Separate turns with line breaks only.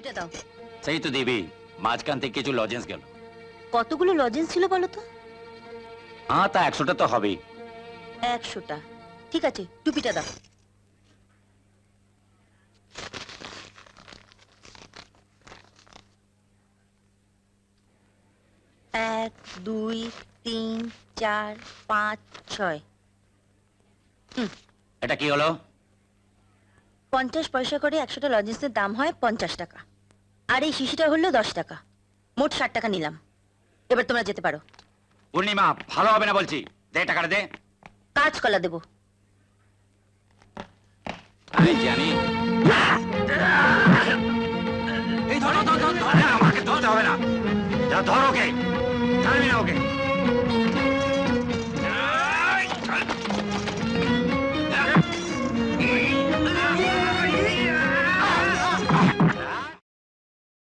টুপিটা দাও।
সেই তো দিবি মাঝখান থেকে কিছু লজেন্স গেল।
কতগুলো লজেন্স ছিল বলো তো?
হ্যাঁ তা একশোটা তো হবেই।
একশোটা। ঠিক আছে টুপিটা দাও। এক দুই তিন চার পাঁচ ছয়।
এটা কি হলো?
পঞ্চাশ পয়সা করে একশোটা লজেন্সের দাম হয় পঞ্চাশ টাকা। আর এই শিশিটা হলো দশ টাকা। মোট ষাট টাকা নিলাম। এবার তোমরা যেতে পারো।
পূর্ণিমা ভালো হবে না বলছি। দে টাকাটা দে।
কাজ কলা দেবো।
আমি জানি। এই ধরো ধরো ধরো আমাকে ধরতে হবে না। যা ধর ওকে। ছাড়বি না ওকে।